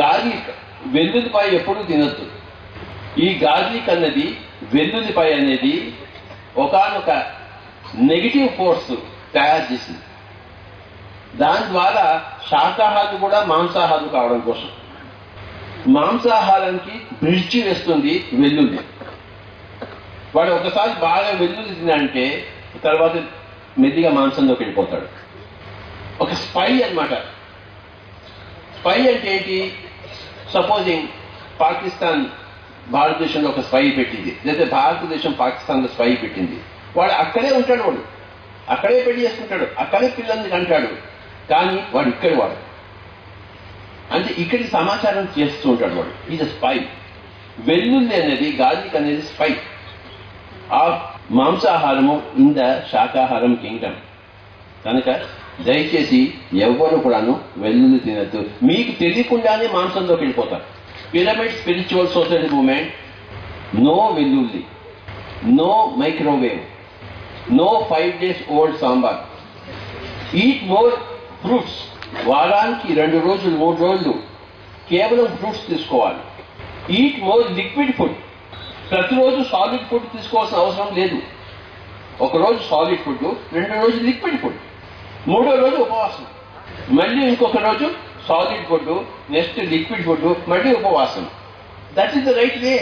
Garlic వెల్లుల్లిపాయ ఎప్పుడూ తినొద్దు. ఈ గార్లిక్ అన్నది వెల్లుల్లిపాయ అనేది ఒకానొక నెగిటివ్ ఫోర్స్ తయారు చేసింది. దాని ద్వారా శాకాహారులు కూడా మాంసాహారులు కావడం కోసం. మాంసాహారానికి బ్రిడ్జి వేస్తుంది వెల్లుల్లి. వాడు ఒకసారి బాగా వెల్లుల్లి తినంటే తర్వాత మెల్లిగా మాంసంలోకి వెళ్ళిపోతాడు. ఒక స్పై అన్నమాట. స్పై అంటే ఏంటి? సపోజింగ్ పాకిస్తాన్ భారతదేశంలో ఒక స్పై పెట్టింది. లేదా భారతదేశం పాకిస్తాన్లో స్పై పెట్టింది. వాడు అక్కడే ఉంటాడు వాడు. అక్కడే పెళ్ళి చేసుకుంటాడు. అక్కడే పిల్లల్ని అంటాడు కానీ వాడు ఇక్కడ వాడు. అంటే ఇక్కడి సమాచారం చేస్తూ ఉంటాడు వాడు. ఇది స్పై వెల్లుల్లి అనేది గార్లిక్ అనేది స్పై ఆ మాంసాహారము ఇంద శాకాహారం కింగ్డమ్. కనుక దయచేసి ఎవ్వరు కూడాను వెల్లుల్లి తినద్దు. మీకు తెలియకుండానే మాంసంలోకి వెళ్ళిపోతారు. Pyramid spiritual society movement no వెల్లుల్లి no microwave no five days old sambar eat more fruits వారానికి రెండు రోజులు మూడు రోజులు కేవలం ఫ్రూట్స్ తీసుకోవాలి. ఈట్ మోర్ లిక్విడ్ ఫుడ్ ప్రతిరోజు సాలిడ్ ఫుడ్ తీసుకోవాల్సిన అవసరం లేదు. ఒక రోజు సాలిడ్ ఫుడ్ రెండు రోజు లిక్విడ్ ఫుడ్ మూడో రోజు ఉపవాసం. మళ్ళీ ఇంకొక రోజు solid food next liquid food మళ్ళీ ఉపవాసం. That is the right way